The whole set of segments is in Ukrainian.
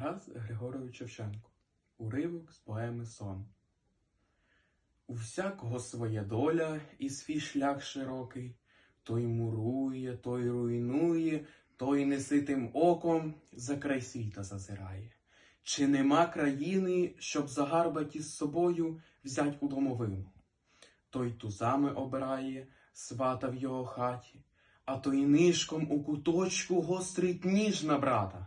Тарас Григорович Шевченко. Уривок з поеми Сон. У всякого своя доля і свій шлях широкий. Той мурує, той руйнує, той неситим оком за край світа зазирає. Чи нема країни, щоб загарбаті з собою взять у домовину? Той тузами обирає, свата в його хаті, а той нишком у куточку гострить ніж на брата.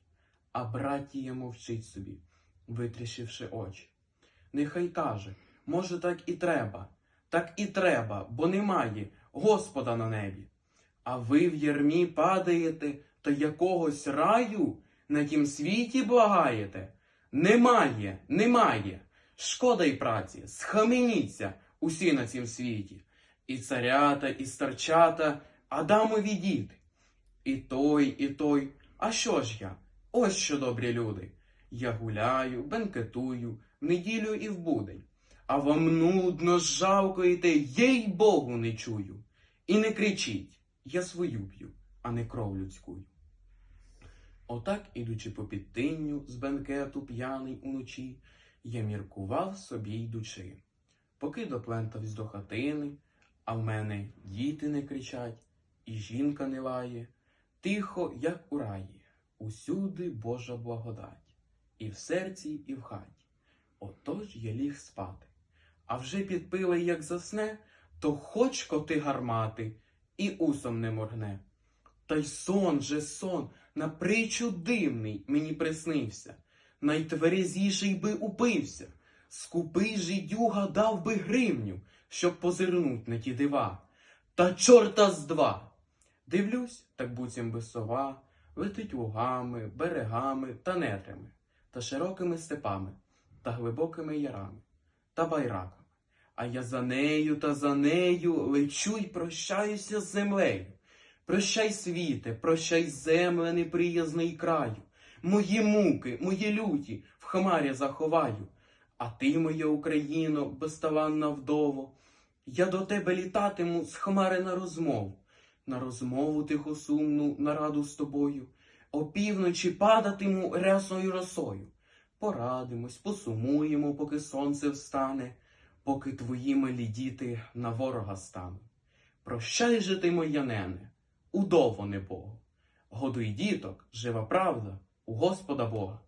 А братія мовчить собі, витріщивши очі. Нехай каже, може, так і треба, так і треба, бо немає Господа на небі. А ви в ярмі падаєте, та якогось раю на тім світі благаєте? Немає, немає. Шкода й праці, схаменіться усі на цім світі. І царята, і старчата, Адамові діти. І той, і той. А що ж я? Ось що добрі люди. Я гуляю, бенкетую, в неділю і в будень. А вам нудно жалкуєте, їй Богу не чую. І не кричіть, я свою п'ю, а не кров людську. Отак, ідучи по підтинню з бенкету п'яний уночі, я міркував собі йдучи. Поки доплентавсь до хатини, а в мене діти не кричать, і жінка не лає, тихо, як у раї, усюди Божа благодать, і в серці, і в хаті. Отож я ліг спати. А вже підпили, як засне, то хоч коти гармати, і усом не моргне. Та й сон же сон, на притчу дивний мені приснився, найтверезіший би упився, скупий жидюга дав би гривню, щоб позирнуть на ті дива. Та чорта з два. Дивлюсь, так буцім би сова, летить лугами, берегами та нетрями, та широкими степами, та глибокими ярами, та байраками. А я за нею та за нею лечу й прощаюся з землею. Прощай, світе, прощай, земле неприязний краю. Мої муки, мої люті в хмарі заховаю. А ти, моя Україно, безталанна вдово, я до тебе літатиму з хмари на розмову, на розмову тихосумну, на раду з тобою, опівночі падатиму рясною росою. Порадимось, посумуємо, поки сонце встане, поки твої милі діти на ворога стануть. Прощай же ти, моя нене, удово не Богу. Годуй діток, жива правда, у Господа Бога.